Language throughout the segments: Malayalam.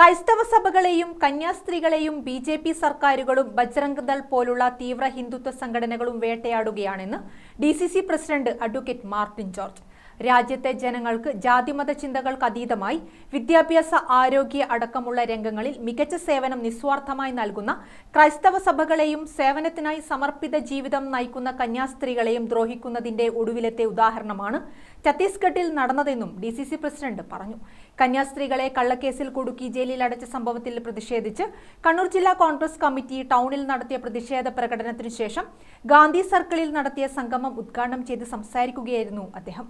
ക്രൈസ്തവ സഭകളെയും കന്യാസ്ത്രീകളെയും ബി ജെ പി സർക്കാരുകളും ബജ്രംഗ് ദൾ പോലുള്ള തീവ്ര ഹിന്ദുത്വ സംഘടനകളും വേട്ടയാടുകയാണെന്ന് D C C president advocate Martin George. രാജ്യത്തെ ജനങ്ങൾക്ക് ജാതിമത ചിന്തകൾക്ക് അതീതമായി വിദ്യാഭ്യാസ ആരോഗ്യ അടക്കമുള്ള രംഗങ്ങളിൽ മികച്ച സേവനം നിസ്വാർത്ഥമായി നൽകുന്ന ക്രൈസ്തവ സഭകളെയും സേവനത്തിനായി സമർപ്പിത ജീവിതം നയിക്കുന്ന കന്യാസ്ത്രീകളെയും ദ്രോഹിക്കുന്നതിന്റെ ഒടുവിലത്തെ ഉദാഹരണമാണ് ഛത്തീസ്ഗഡിൽ നടന്നതെന്നും ഡി സി സി പ്രസിഡന്റ് പറഞ്ഞു. കന്യാസ്ത്രീകളെ കള്ളക്കേസിൽ കുടുക്കി ജയിലിൽ അടച്ച സംഭവത്തിൽ പ്രതിഷേധിച്ച് കണ്ണൂർ ജില്ലാ കോൺഗ്രസ് കമ്മിറ്റി ടൗണിൽ നടത്തിയ പ്രതിഷേധ പ്രകടനത്തിനു ശേഷം ഗാന്ധി സർക്കിളിൽ നടത്തിയ സംഗമം ഉദ്ഘാടനം ചെയ്ത് സംസാരിക്കുകയായിരുന്നു അദ്ദേഹം.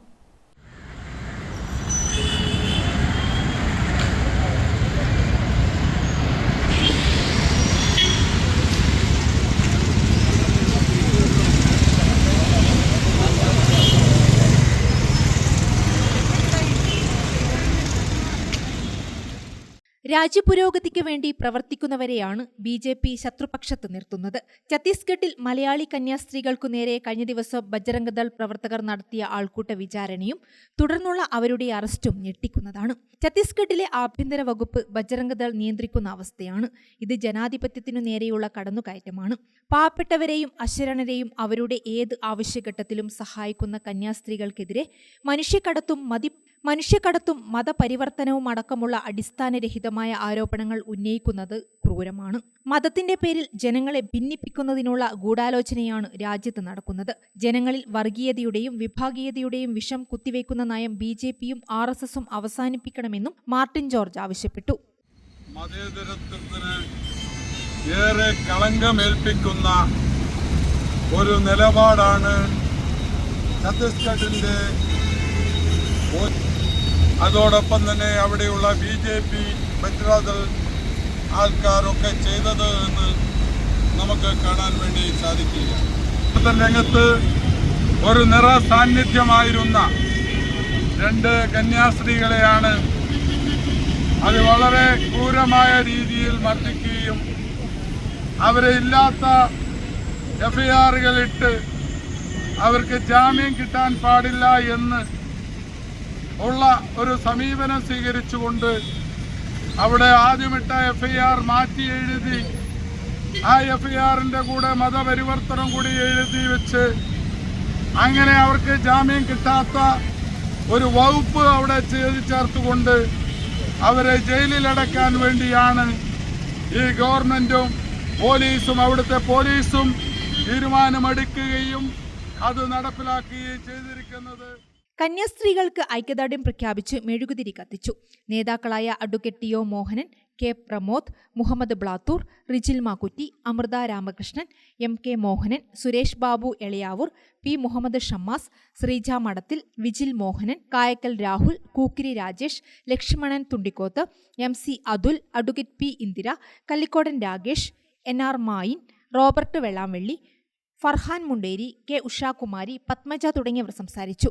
രാജ്യപുരോഗതിക്ക് വേണ്ടി പ്രവർത്തിക്കുന്നവരെയാണ് ബി ജെ പി ശത്രുപക്ഷത്ത് നിർത്തുന്നത്. ഛത്തീസ്ഗഡിൽ മലയാളി കന്യാസ്ത്രീകൾക്കു നേരെ കഴിഞ്ഞ ദിവസം ബജ്രംഗദൾ പ്രവർത്തകർ നടത്തിയ ആൾക്കൂട്ട വിചാരണയും തുടർന്നുള്ള അവരുടെ അറസ്റ്റും ഞെട്ടിക്കുന്നതാണ്. ഛത്തീസ്ഗഡിലെ ആഭ്യന്തര വകുപ്പ് ബജ്രംഗദൾ നിയന്ത്രിക്കുന്ന അവസ്ഥയാണ്. ഇത് ജനാധിപത്യത്തിനു നേരെയുള്ള കടന്നുകയറ്റമാണ്. പാവപ്പെട്ടവരെയും അശരണരെയും അവരുടെ ഏത് ആവശ്യഘട്ടത്തിലും സഹായിക്കുന്ന കന്യാസ്ത്രീകൾക്കെതിരെ മനുഷ്യക്കടത്തും മതി മനുഷ്യക്കടത്തും മതപരിവർത്തനവും അടക്കമുള്ള അടിസ്ഥാനരഹിതമായ ആരോപണങ്ങൾ ഉന്നയിക്കുന്നത് ക്രൂരമാണ്. മതത്തിന്റെ പേരിൽ ജനങ്ങളെ ഭിന്നിപ്പിക്കുന്നതിനുള്ള ഗൂഢാലോചനയാണ് രാജ്യത്ത് നടക്കുന്നത്. ജനങ്ങളിൽ വർഗീയതയുടെയും വിഭാഗീയതയുടെയും വിഷം കുത്തിവെക്കുന്ന നയം ബി ജെ പിയും ആർ എസ് എസും അവസാനിപ്പിക്കണമെന്നും മാർട്ടിൻ ജോർജ് ആവശ്യപ്പെട്ടു. ഏറെ കളങ്കമേൽപ്പിക്കുന്ന ഒരു നിലപാടാണ് ഛത്തീസ്ഗഡിന്റെ അതോടൊപ്പം തന്നെ അവിടെയുള്ള ബി ജെ പി ബജ്രാദൾ ആൾക്കാരൊക്കെ ചെയ്തത് എന്ന് നമുക്ക് കാണാൻ വേണ്ടി ഇന്നത്തെ രംഗത്ത് ഒരു നിറ സാന്നിധ്യമായിരുന്ന രണ്ട് കന്യാസ്ത്രീകളെയാണ് അത് വളരെ ക്രൂരമായ രീതിയിൽ മർദ്ദിക്കുകയും അവരെ ഇല്ലാത്ത എഫ്ഐആറുകൾ ഇട്ട് അവർക്ക് ജാമ്യം കിട്ടാൻ പാടില്ല എന്ന് ഉള്ള ഒരു സമീപനം സ്വീകരിച്ചുകൊണ്ട് അവിടെ ആദ്യമിട്ട എഫ്ഐആർ മാറ്റി എഴുതി ആ എഫ്ഐആറിന്റെ കൂടെ മതപരിവർത്തനം കൂടി എഴുതി വെച്ച് അങ്ങനെ അവർക്ക് ജാമ്യം കിട്ടാത്ത ഒരു വകുപ്പ് അവിടെ ചെയ്ത് ചേർത്തുകൊണ്ട് അവരെ ജയിലിലടക്കാൻ വേണ്ടിയാണ് ഈ ഗവൺമെന്റും പോലീസും അവിടുത്തെ പോലീസും തീരുമാനമെടുക്കുകയും അത് നടപ്പിലാക്കുകയും ചെയ്തിരിക്കുന്നത്. കന്യാസ്ത്രീകൾക്ക് ഐക്യദാർഢ്യം പ്രഖ്യാപിച്ച് മെഴുകുതിരി കത്തിച്ചു. നേതാക്കളായ advocate T Mohanan K Pramod Muhammad Blathur Rijil Makkutty Amrutha Ramakrishnan M K Mohanan Suresh Babu Eliyavoor P Muhammad Shammas Sreeja Madathil Vijil Mohanan Kayakkal Rahul Kookkiri Rajesh Lakshmanan Thundikkoth M C Athul advocate P Indira Kallikkodan Ragesh N R Mayin Robert Vellampally Farhan Munderi K Ushakumari Padmaja തുടങ്ങിയവർ സംസാരിച്ചു.